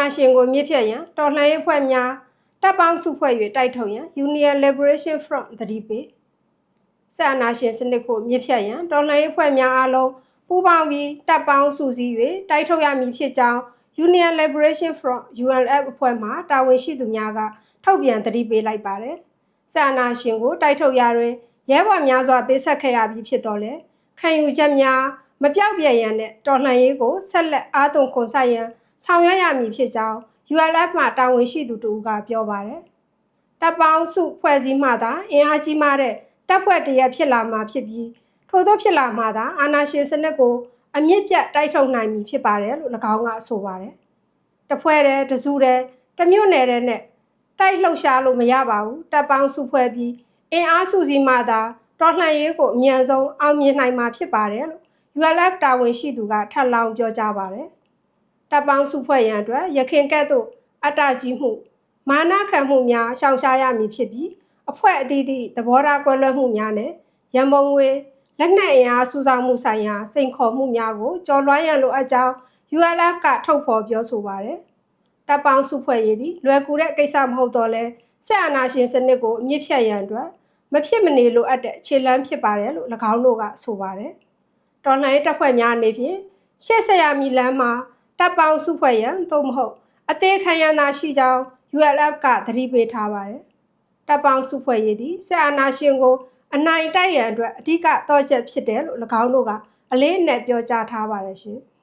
ဏာရှင်ကိုမြစ်ဖြတ်ရန်တော်လှန်ရေးဖွဲ့များတပ်ပေါင်းစုဖွဲ့၍တိုက်ထုတ်ရန် Union Liberation Front သတိပေးစစ်အာဏာရှင်စနစ်ကိုမြစ်ဖြတ်ရန်တော်လှန်ရေးဖွဲ့များအားလုံးပူးပေါင်းပြီးတပ်ပေါင်းစုစည်း၍တိုက်ထုတ်ရမည်ဖြစ်ကြောင်း Union Liberation Front UNF အဖွဲ့မှတာဝန်ရှိသူများကထုတ်ပြန်သတိပေးလိုက်ပါတယ်။စစ်အာဏာရှင်ကိုတိုက်ထုတ်ရတွင်ရဲဘော်များစွာပေးဆက်ခဲ့ရပြီးဖြစ်တော်လဲခံယူချက်များမပြောက်ပြဲ့ရန်နဲ့တော်လှန်ရေးကိုဆက်လက်အားသွန်ခွန်ဆိုင်ရန် ဆောင်ရွက်ရမည်ဖြစ်ကြောင်း ULF မှတာဝန်ရှိသူတူကပြောပါတယ်။တပ်ပေါင်းစုဖွဲ့စည်းမှသာအင်အားကြီးမားတဲ့တပ်ဖွဲ့တရက်ဖြစ်လာမှာဖြစ်ပြီးထို့သောဖြစ်လာမှသာအာဏာရှင်စနစ်ကိုအမြင့်ပြတ်တိုက်ထုတ်နိုင်မည်ဖြစ်ပါတယ်လို့၎င်းကဆိုပါတယ်။တဖွဲ့တဲ့တစုတဲ့တမျိုးနယ်တဲ့နဲ့တိုက်လှုပ်ရှားလို့မရပါဘူးတပ်ပေါင်းစုဖွဲ့ပြီးအင်အားစုစည်းမှသာတော်လှန်ရေးကိုအမြန်ဆုံးအောင်မြင်နိုင်မှာဖြစ်ပါတယ်လို့ ULF တာဝန်ရှိသူကထပ်လောင်းပြောကြားပါတယ်။ တပ်ပေါင်းစုဖွဲ့ရန်အတွက်ရခင်ကဲ့သို့အတ္တကြီးမှုမာနခံမှုများရှောင်ရှားရမည်ဖြစ်ပြီးအဖွဲ့အသီးသီးသဘောထားကွဲလွဲမှုများနဲ့ရန်ပုံငွေလက်နက်အင်အားစုဆောင်မှုဆိုင်ရာစိန်ခေါ်မှုများကိုကျော်လွှားရန်လိုအပ်ကြောင်း ULF ကထုတ်ဖော်ပြောဆိုပါတယ်။တပ်ပေါင်းစုဖွဲ့ရေးသည်လွယ်ကူတဲ့ကိစ္စမဟုတ်တော့လဲဆက်အာဏာရှင်စနစ်ကိုအမြင့်ဖြတ်ရန်အတွက်မဖြစ်မနေလိုအပ်တဲ့ခြေလှမ်းဖြစ်ပါတယ်လို့၎င်းတို့ကဆိုပါတယ်။တော်လှန်ရေးတပ်ဖွဲ့များအနေဖြင့်ရှေ့ဆက်ရမည်လမ်းမှာ တပ်ပေါင်းစုဖွဲ့ရန်သို့မဟုတ်အသေးခံရန်သာရှိကြောင်း ULF ကသတိပေးထားပါတယ်။တပ်ပေါင်းစုဖွဲ့ရေးသည်ဆက်အာဏာရှင်ကို အနိုင်တိုက်ရန်အတွက်အဓိကတော့ချက်ဖြစ်တယ်လို့၎င်းတို့ကအလေးအနက်ပြောကြားထားပါတယ်ရှင်။